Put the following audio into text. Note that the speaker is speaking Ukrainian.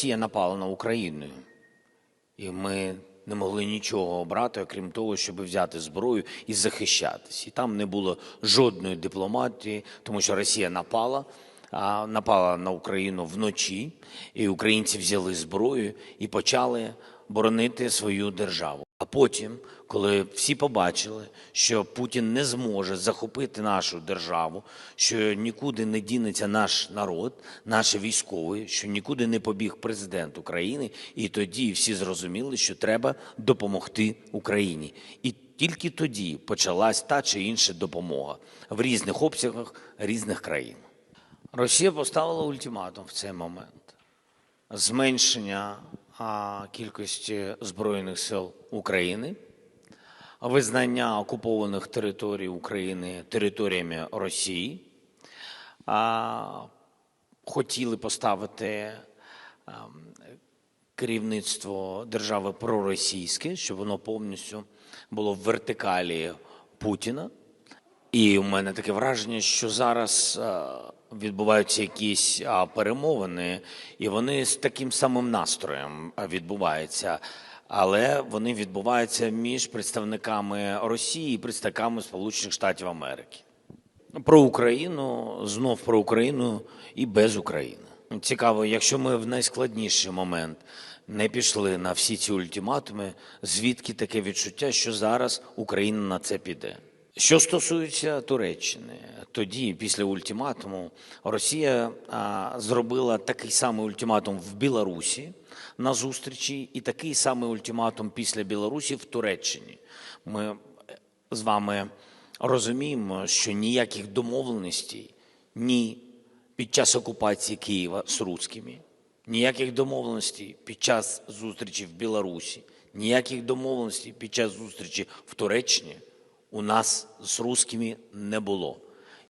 Росія напала на Україну, і ми не могли нічого обрати, окрім того, щоб взяти зброю і захищатись. І там не було жодної дипломатії, тому що Росія напала, напала на Україну вночі, і українці взяли зброю і почали боронити свою державу. Потім, коли всі побачили, що Путін не зможе захопити нашу державу, що нікуди не дінеться наш народ, наші військові, що нікуди не побіг президент України, і тоді всі зрозуміли, що треба допомогти Україні. І тільки тоді почалась та чи інша допомога в різних обсягах різних країн. Росія поставила ультиматум в цей момент зменшення кількості збройних сил України, визнання окупованих територій України територіями Росії. Хотіли поставити керівництво держави проросійське, щоб воно повністю було в вертикалі Путіна. І у мене таке враження, що зараз е, відбуваються якісь перемовини, і вони з таким самим настроєм відбуваються. Але вони відбуваються між представниками Росії і представниками Сполучених Штатів Америки. Про Україну, знов про Україну і без України. Цікаво, якщо ми в найскладніший момент не пішли на всі ці ультиматуми, звідки таке відчуття, що зараз Україна на це піде? Що стосується Туреччини, тоді, після ультиматуму, Росія а, зробила такий самий ультиматум в Білорусі на зустрічі, і такий самий ультиматум після Білорусі в Туреччині. Ми з вами розуміємо, що ніяких домовленостей ні під час окупації Києва з русскими, ніяких домовленостей під час зустрічі в Білорусі, ніяких домовленостей під час зустрічі в Туреччині у нас з русскими не було.